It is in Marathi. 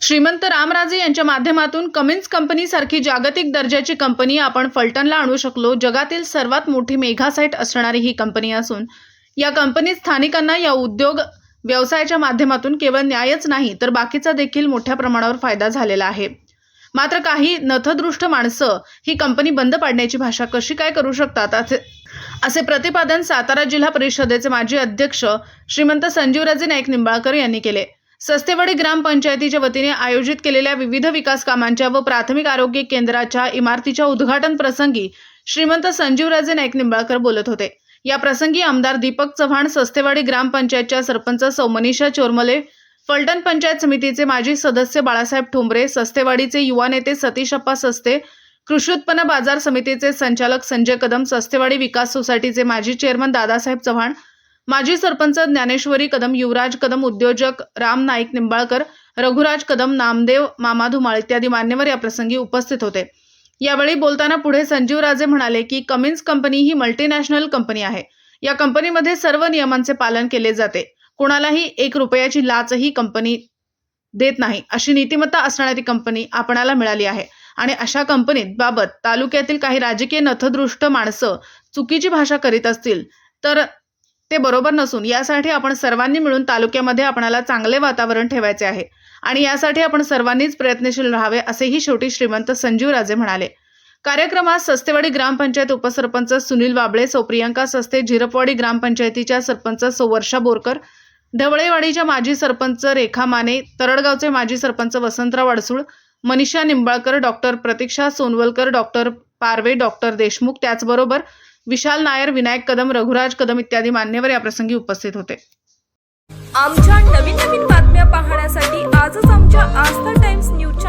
श्रीमंत रामराजे यांच्या माध्यमातून कमिन्स कंपनी सारखी जागतिक दर्जाची कंपनी आपण फलटणला आणू शकलो. जगातील सर्वात मोठी मेघासाईट असणारी ही कंपनी असून या कंपनीत स्थानिकांना या उद्योग व्यवसायाच्या माध्यमातून केवळ न्यायच नाही तर बाकीचा देखील मोठ्या प्रमाणावर फायदा झालेला आहे. मात्र काही नथदृष्ट माणसं ही कंपनी बंद पाडण्याची भाषा कशी काय करू शकतात? असे असे प्रतिपादन सातारा जिल्हा परिषदेचे माजी अध्यक्ष श्रीमंत संजीवराजे नाईक निंबाळकर यांनी केले. सस्तेवाडी ग्रामपंचायतीच्या वतीने आयोजित केलेल्या विविध विकास कामांच्या व प्राथमिक आरोग्य केंद्राच्या इमारतीच्या उद्घाटन प्रसंगी श्रीमंत संजीवराजे नाईक निंबाळकर बोलत होते. या प्रसंगी आमदार दीपक चव्हाण सस्तेवाडी ग्रामपंचायतच्या सरपंच सौमनीषा चोरमले फलटण पंचायत समितीचे माजी सदस्य बाळासाहेब ठोंबरे सस्तेवाडीचे युवा नेते सतीशप्पा सस्ते कृषी उत्पन्न बाजार समितीचे संचालक संजय कदम सस्तेवाडी विकास सोसायटीचे माजी चेअरमन दादासाहेब चव्हाण माजी सरपंच ज्ञानेश्वरी कदम युवराज कदम उद्योजक राम नाईक निंबाळकर रघुराज कदम नामदेव मामा धुमाळ इत्यादी मान्यवर या प्रसंगी उपस्थित होते. यावेळी बोलताना पुढे संजीवराजे म्हणाले की कमिन्स कंपनी ही मल्टीनॅशनल कंपनी आहे. या कंपनीमध्ये सर्व नियमांचे पालन केले जाते. कोणालाही एक रुपयाची लाचही कंपनी देत नाही. अशी नीतिमत्ता असणारी कंपनी आपणाला मिळाली आहे. आणि अशा कंपनीत बाबत तालुक्यातील काही राजकीय नथदृष्ट माणसं चुकीची भाषा करीत असतील तर ते बरोबर नसून यासाठी आपण सर्वांनी मिळून तालुक्यामध्ये आपणाला चांगले वातावरण ठेवायचे आहे. आणि यासाठी आपण सर्वांनीच प्रयत्नशील राहावे असेही शेवटी श्रीमंत संजीवराजे म्हणाले. कार्यक्रमात सस्तेवाडी ग्रामपंचायत उपसरपंच सुनील बाबळे सौ प्रियंका सस्ते झिरपवाडी ग्रामपंचायतीच्या सरपंच सौ वर्षा बोरकर ढवळेवाडीच्या माजी सरपंच रेखा माने तरडगावचे माजी sarpanch Vasantrao Adsul Manisha Nimbalkar doctor Pratiksha Sonawalkar doctor Parve doctor Deshmukh त्याचबरोबर विशाल नायर विनायक कदम रघुराज कदम इत्यादी मान्यवर या प्रसंगी उपस्थित होते. आमच्या नवीन नवीन बातम्या पाहण्यासाठी आजच आमच्या आस्था टाइम्स न्यूज